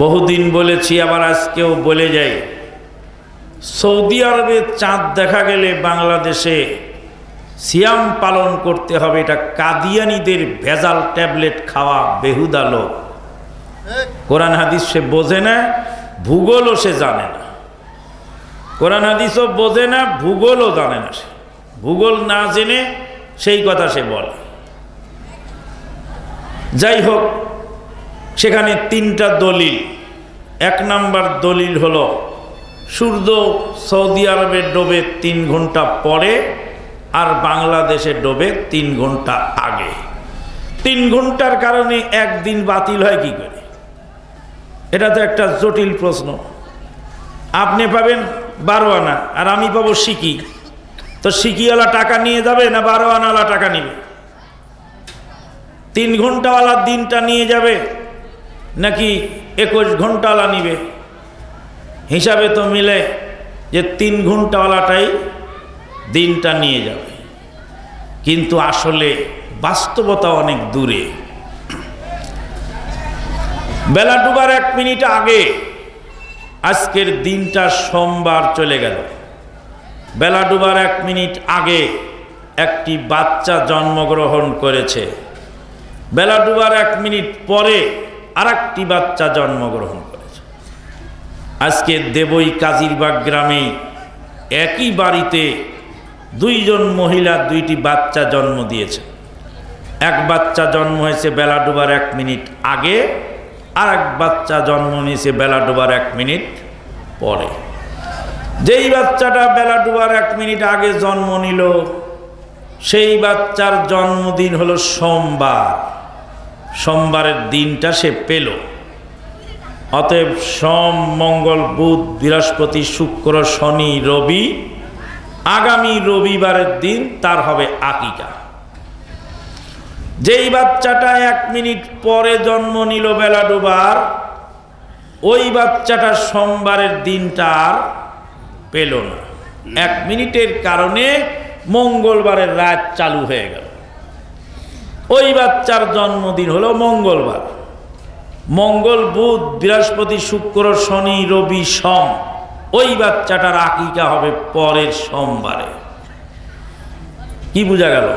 বহুদিন বলেছি, আবার আজকেও বলে যাই। সৌদি আরবে চাঁদ দেখা গেলে বাংলাদেশে সিয়াম পালন করতে হবে, এটা কাদিয়ানিদের ভেজাল ট্যাবলেট খাওয়া বেহুদা লোক। কোরআন হাদিস সে বোঝে না, ভূগোলও সে জানে না। কোরআন হাদিসও বোঝে না, ভূগোলও জানে না সে। ভূগোল না জেনে সেই কথা সে বলে। যাই হোক সেখানে তিনটা দলিল। এক নাম্বার দলিল হলো, সূর্য সৌদি আরবে ডোবে তিন ঘণ্টা পরে আর বাংলাদেশে ডোবে তিন ঘণ্টা আগে। তিন ঘণ্টার কারণে একদিন বাতিল হয় কি করে? এটা তো একটা জটিল প্রশ্ন। আপনি পাবেন বারো আনা আর আমি পাবো সিকি। তো সিকিওয়ালা টাকা নিয়ে যাবে না বারো আনাওয়ালা টাকা নিবে? তিন ঘন্টাওয়ালা দিনটা নিয়ে যাবে? নাকি একুশ ঘন্টাওয়ালা নিবে? হিসাবে তো মিলে যে তিন ঘন্টাওয়ালাটাই দিনটা নিয়ে যাবে। কিন্তু আসলে বাস্তবতা অনেক দূরে। বেলা ডুবার এক মিনিট আগে আজকের দিনটা সোমবার চলে গেল। বেলা ডুবার এক মিনিট আগে একটি বাচ্চা জন্মগ্রহণ করেছে। বেলা ডুবার এক মিনিট পরে আর একটি বাচ্চা জন্মগ্রহণ করেছে। আজকে দেবই কাজিরবাগ গ্রামে একই বাড়িতে দুইজন মহিলা, দুইটি বাচ্চা জন্ম দিয়েছে। এক বাচ্চা জন্ম হয়েছে বেলা ডুবার এক মিনিট আগে আর এক বাচ্চা জন্ম নিয়েছে বেলা ডুবার এক মিনিট পরে। যেই বাচ্চাটা বেলা ডুবার এক মিনিট আগে জন্ম নিল, সেই বাচ্চার জন্মদিন হলো সোমবার। সোমবারের দিনটা সে পেল। অতএব সোম, মঙ্গল, বুধ, বৃহস্পতি, শুক্র, শনি, রবি, আগামী রবিবারের দিন তার হবে আকিকা। যেই বাচ্চাটা এক মিনিট পরে জন্ম নিল বেলা ডুবার, ওই বাচ্চাটা সোমবারের দিনটা আর পেল না। এক মিনিটের কারণে মঙ্গলবারের রাত চালু হয়ে গেল। ওই বাচ্চার জন্মদিন হলো মঙ্গলবার। মঙ্গল, বুধ, বৃহস্পতি, শুক্র, শনি, রবি, সোম, ওই বাচ্চাটার আকিকা হবে পরের সোমবারে। কি বোঝা গেল?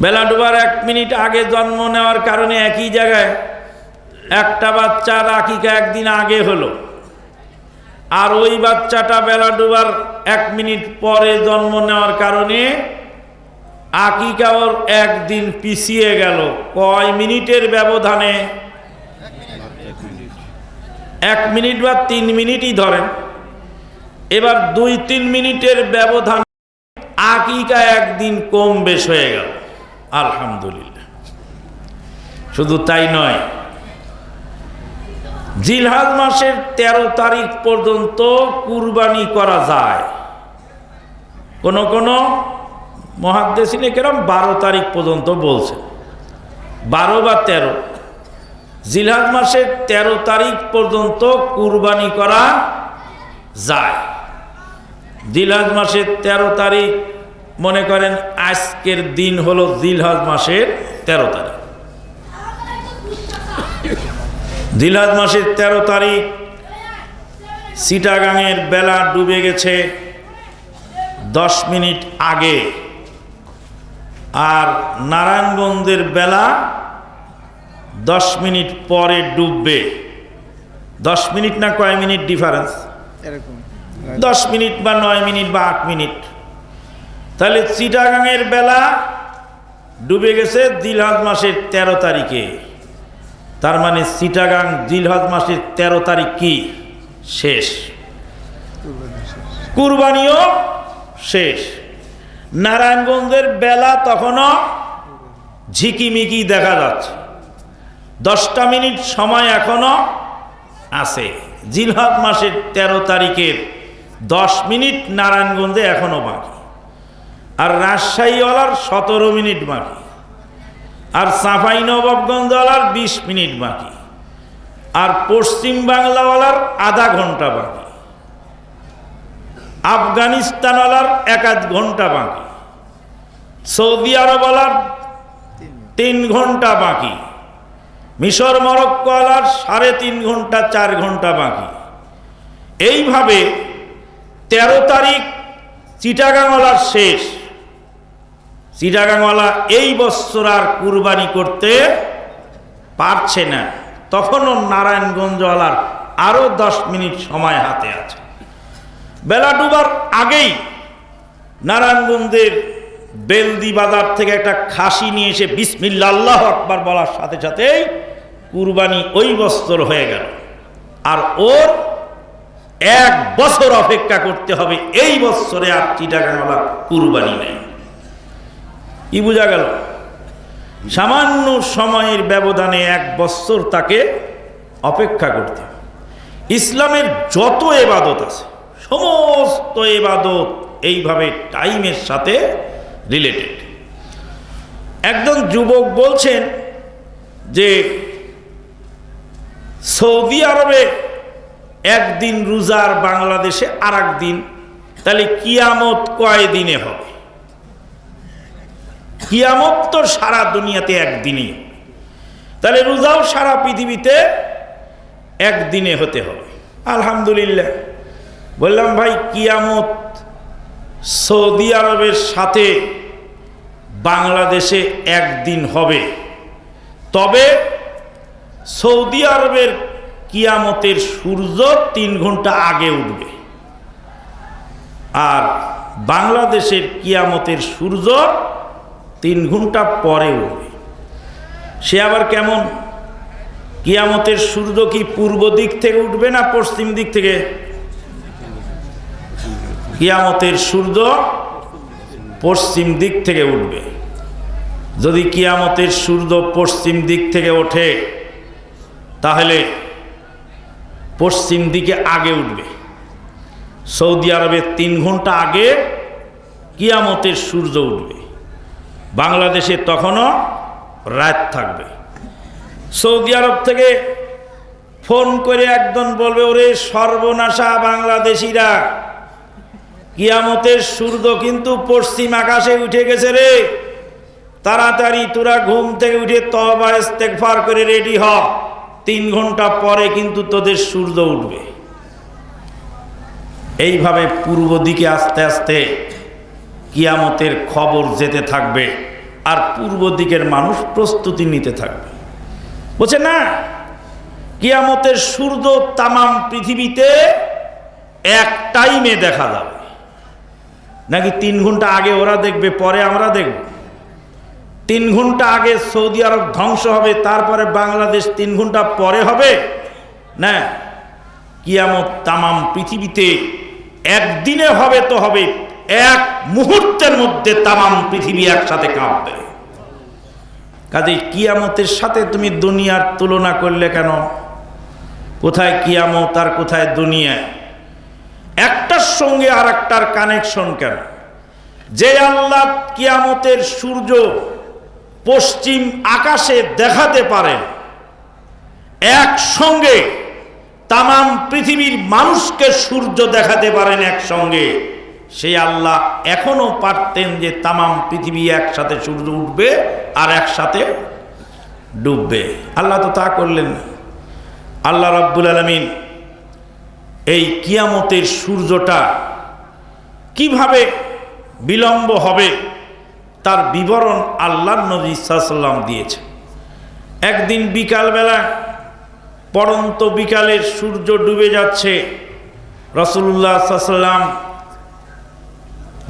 বেলা ডুবার এক মিনিট আগে জন্ম নেওয়ার কারণে একই জায়গায় একটা বাচ্চার আকিকা একদিন আগে হলো। আর ওই বাচ্চাটা বেলা ডুবার এক মিনিট পরে জন্ম নেওয়ার কারণে আকিকা ওর একদিন পিছিয়ে গেল। কয় মিনিটের ব্যবধানে? এক মিনিট বা তিন মিনিটই ধরেন। এবার দুই তিন মিনিটের ব্যবধান আকিকা একদিন কম বেশ হয়ে গেল। আলহামদুলিল্লাহ। শুধু তাই নয়, জিলহাজ মাসের ১৩ তারিখ পর্যন্ত কুরবানি করা যায়। কোন কোন মহাদ্দেশিনে কেরম বারো তারিখ পর্যন্ত বলছে। বারো বা তেরো। জিলহাজ মাসের ১৩ তারিখ পর্যন্ত কুরবানি করা যায়। জিলহাজ মাসের ১৩ তারিখ, মনে করেন আজকের দিন হলো জিলহাজ মাসের ১৩ তারিখ। জিলহাজ মাসের ১৩ তারিখ সিটাগাংয়ের বেলা ডুবে গেছে দশ মিনিট আগে। আর নারায়ণগঞ্জের বেলা দশ মিনিট পরে ডুববে। দশ মিনিট না কয় মিনিট ডিফারেন্স দশ মিনিট বা নয় মিনিট বা আট মিনিট। তাহলে চিটাগাংয়ের বেলা ডুবে গেছে দিলহজ মাসের ১৩ তারিখে। তার মানে চিটাগাং দিলহজ মাসের ১৩ তারিখ কি? শেষ। কুরবানিও শেষ। নারায়ণগঞ্জের বেলা তখনও ঝিকিমিকি দেখা যাচ্ছে। দশটা মিনিট সময় এখনও আছে। জিলহজ মাসের ১৩ তারিখের দশ মিনিট নারায়ণগঞ্জে এখনও বাকি। আর রাজশাহীওয়ালার সতেরো মিনিট বাকি। আর সাফাই নবাবগঞ্জওয়ালার বিশ মিনিট বাকি। আর পশ্চিম বাংলাওয়ালার আধা ঘণ্টা বাকি। আফগানিস্তানওয়ালার এক আধ ঘণ্টা বাকি। সৌদি আরবওয়ালার তিন ঘণ্টা বাকি। মিশর মরক্কোয়ালার সাড়ে তিন ঘণ্টা, চার ঘণ্টা বাকি। এইভাবে তেরো তারিখ চিটাগাংওয়ালার শেষ। চিটাগাংওয়ালা এই বছর আর কুরবানি করতে পারছে না। তখনও নারায়ণগঞ্জওয়ালার আরও দশ মিনিট সময় হাতে আছে। বেলা ডুবার আগেই নারায়ণগঞ্জের বেলদি বাজার থেকে একটা খাসি নিয়ে এসে বিসমিল্লা, আল্লাহ আকবার বলার সাথে সাথেই কুরবানি ওই বছর হয়ে গেল। আর ওর এক বছর অপেক্ষা করতে হবে, এই বছরে আর চিটাগাংওয়ালার কুরবানি নেই। কি বোঝা গেল? সামান্য সময়ের ব্যবধানে এক বছর তাকে অপেক্ষা করতে ইসলামের যত এবাদত আছে সমস্ত এবাদত এইভাবে টাইমের সাথে রিলেটেড। একজন যুবক বলছেন যে, সৌদি আরবে একদিন রোজার বাংলাদেশে আর দিন তাহলে কিয়ামত কয় দিনে হবে? কিয়ামত তো সারা দুনিয়াতে একদিনই। তাহলে রোজাও সারা পৃথিবীতে একদিনে হতে হবে। আলহামদুলিল্লাহ। বললাম, ভাই, কিয়ামত সৌদি আরবের সাথে বাংলাদেশে একদিন হবে। তবে সৌদি আরবের কিয়ামতের সূর্য তিন ঘণ্টা আগে উঠবে। আর বাংলাদেশের কিয়ামতের সূর্য তিন ঘণ্টা পরে উঠবে। সে আবার কেমন? কিয়ামতের সূর্য কি পূর্ব দিক থেকে উঠবে না পশ্চিম দিক থেকে? কিয়ামতের সূর্য পশ্চিম দিক থেকে উঠবে। যদি কিয়ামতের সূর্য পশ্চিম দিক থেকে ওঠে, তাহলে পশ্চিম দিকে আগে উঠবে। সৌদি আরবে তিন ঘণ্টা আগে কিয়ামতের সূর্য উঠবে। বাংলাদেশে তখনও রাত থাকবে। সৌদি আরব থেকে ফোন করে একজন বলবে, ওরে সর্বনাশা বাংলাদেশিরা কিয়ামতের সূর্য কিন্তু পশ্চিম আকাশে উঠে গেছে রে। তাড়াতাড়ি তোরা ঘুম থেকে উঠে তবা ইস্তেকফার করে রেডি হ। তিন ঘণ্টা পরে কিন্তু তোদের সূর্য উঠবে। এইভাবে পূর্ব দিকে আস্তে আস্তে কিয়ামতের খবর যেতে থাকবে আর পূর্ব দিকের মানুষ প্রস্তুতি নিতে থাকবে। বলছে, না, কিয়ামতের সূর্য তামাম পৃথিবীতে এক টাইমে দেখা যাবে। নাকি তিন ঘণ্টা আগে ওরা দেখবে, পরে আমরা দেখব। তিন ঘণ্টা আগে সৌদি আরব ধ্বংস হবে, তারপরে বাংলাদেশ তিন ঘণ্টা পরে হবে? না। কিয়ামত তামাম পৃথিবীতে একদিনে হবে তো হবে, এক মুহূর্তের মধ্যে তামাম পৃথিবী একসাথে কাঁপবে। কাজে কিয়ামতের সাথে তুমি দুনিয়ার তুলনা করলে কেন? কোথায় কিয়ামত আর কোথায় দুনিয়া? একটার সঙ্গে আর একটার কানেকশন কেন? যে আল্লাহ কিয়ামতের সূর্য পশ্চিম আকাশে দেখাতে পারেন, একসঙ্গে তামাম পৃথিবীর মানুষকে সূর্য দেখাতে পারেন একসঙ্গে, সেই আল্লাহ এখনও পারতেন যে তামাম পৃথিবী একসাথে সূর্য উঠবে আর একসাথে ডুববে। আল্লাহ তো তা করলেন আল্লাহ রব্বুল আলমিন এই কিয়ামতের সূর্যটা কীভাবে বিলম্ব হবে তার বিবরণ আল্লাহ নবী সাল্লাম দিয়েছে একদিন বিকালবেলা, পরন্ত বিকালের সূর্য ডুবে যাচ্ছে রসুল্লাহ সাল্লাম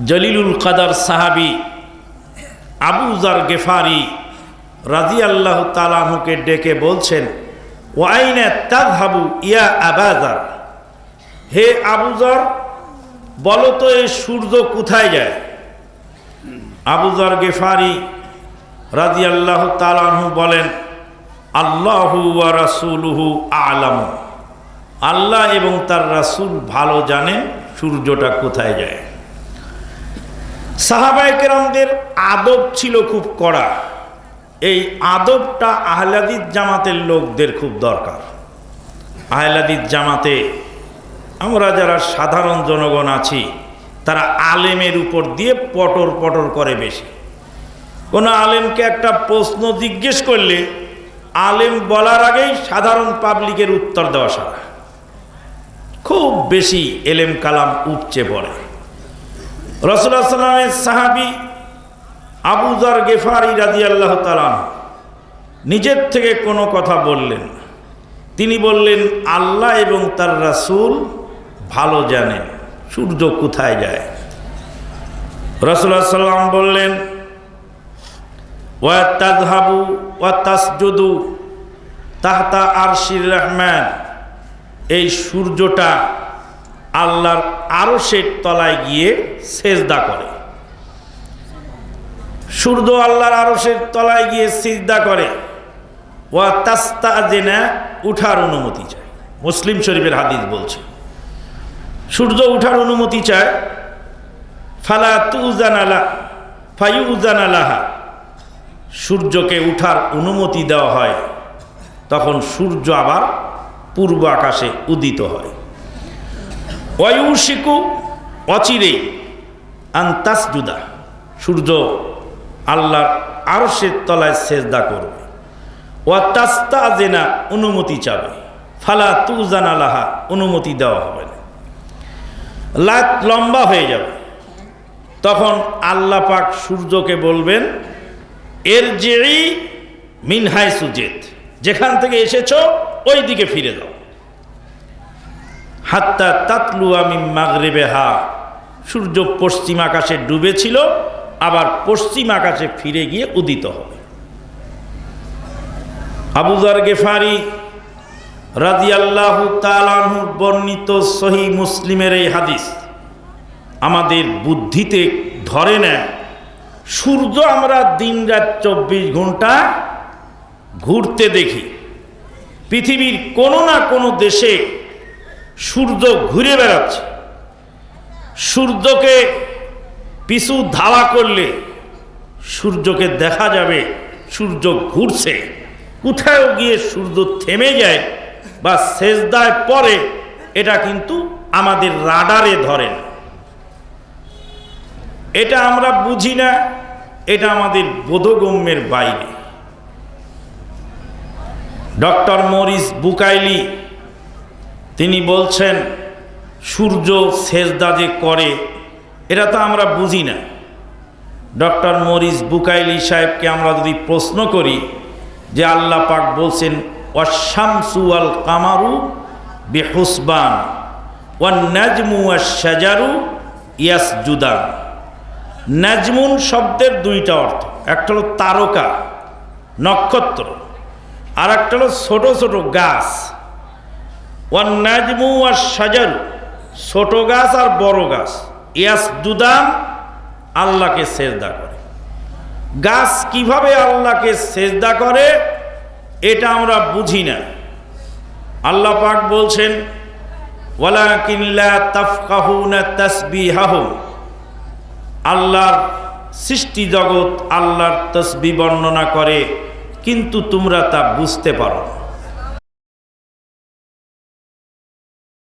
জলিলুল কাদার সাহাবি আবুজার গেফারি রাজি আল্লাহ তালাহুকে ডেকে বলছেন ওয়াইনে তাজহাবু ইয়া আবাজার হে আবুজার বলো তো এই সূর্য কোথায় যায়? আবুজার গেফারি রাজি আল্লাহ তালাহু বলেন, আল্লাহু রাসুলহু আলাম। আল্লাহ এবং তার রাসূল ভালো জানে সূর্যটা কোথায় যায়। সাহাবায়কেরামদের আদব ছিল খুব কড়া। এই আদবটা আহলাদিদ জামাতের লোকদের খুব দরকার। আহলাদিদ জামাতে আমরা যারা সাধারণ জনগণ আছি, তারা আলেমের উপর দিয়ে পটর পটর করে বেশি। কোনো আলেমকে একটা প্রশ্ন জিজ্ঞেস করলে, আলেম বলার আগেই সাধারণ পাবলিকের উত্তর দেওয়া সারা। খুব বেশি এলেম কালাম উপচে পড়ে। রসুল্লাহ সাল্লামের সাহাবি আবুজার গেফারি রাজি আল্লাহ তালাম নিজের থেকে কোনো কথা বললেন। তিনি বললেন, আল্লাহ এবং তার রাসূল ভালো জানেন সূর্য কোথায় যায়। রসুল্লাহ সাল্লাম বললেন, ওয়া তাজহাবু ওয়া তাসজুদু তাহতা আরশির রহমান। এই সূর্যটা আল্লাহর আরশের তলায় গিয়ে সেজদা করে। সূর্য আল্লাহর আরশের তলায় গিয়ে সিজদা করে। ওয়া তাস্তা জেনা উঠার অনুমতি চায়। মুসলিম শরীফের হাদিস বলছে। সূর্য উঠার অনুমতি চায়, ফালা তুজানালা ফাইউজানালাহা সূর্যকে উঠার অনুমতি দেওয়া হয়, তখন সূর্য আবার পূর্ব আকাশে উদিত হয়। অয়ুশিকু অচিরেই আন্তাসজুদা সূর্য আল্লাহর আরশের তলায় সেজদা করবে। ও তাস্তা জেনা অনুমতি চাবে। ফালা তুজানা লাহা অনুমতি দেওয়া হবে লাত লম্বা হয়ে যাবে। তখন আল্লাহ পাক সূর্যকে বলবেন এর জেরি মিনহাই সুজেত যেখান থেকে এসেছ ওই দিকে ফিরে যাও। হাত্তা তাতলু আমি মাগরেবে হা সূর্য পশ্চিম আকাশে ডুবেছিল, আবার পশ্চিম আকাশে ফিরে গিয়ে উদিত হবে। আবুজার গেফারি রাজিয়াল্লাহু তালাহুর বর্ণিত সহি মুসলিমের এই হাদিস, আমাদের বুদ্ধিতে ধরে নেয়, সূর্য আমরা দিন রাত চব্বিশ ঘণ্টা ঘুরতে দেখি। পৃথিবীর কোনো না কোনো দেশে সূর্য ঘুরে বেড়াচ্ছে। সূর্যকে পিছু ধাওয়া করলে সূর্যকে দেখা যাবে, সূর্য ঘুরছে। কোথাও গিয়ে সূর্য থেমে যায় বা সেজদায় পরে এটা কিন্তু আমাদের রাডারে ধরে না। এটা আমরা বুঝি না, এটা আমাদের বোধগম্যের বাইরে। ডক্টর মরিস বুকাইলি, তিনি বলছেন, সূর্য সেজদা যে করে, এটা তো আমরা বুঝি না। ডক্টর মরিস বুকাইলি সাহেবকে আমরা যদি প্রশ্ন করি, যে আল্লাহ পাক বলছেন ওয়াশামসু কামারু বেহুসবান ওয়ান নাজমু ইয়াস জুদান নাজমুন শব্দের দুইটা অর্থ, একটা হলো তারকা, নক্ষত্র আর একটা হলো ছোট ছোট গাছ। ওয়ান নাজমু আর সাজারু ছোট গাছ আর বড় গাছ ইয়াস দুদান আল্লাহকে সেজদা করে। গাছ কীভাবে আল্লাহকে সেজদা করে? এটা আমরা বুঝি না আল্লাহ পাক বলছেন ওয়ালা কিল্লা তাফকাহু না তাসবিহাহুম আল্লাহর সৃষ্টি জগৎ আল্লাহর তসবি বর্ণনা করে, কিন্তু তোমরা তা বুঝতে পারো না।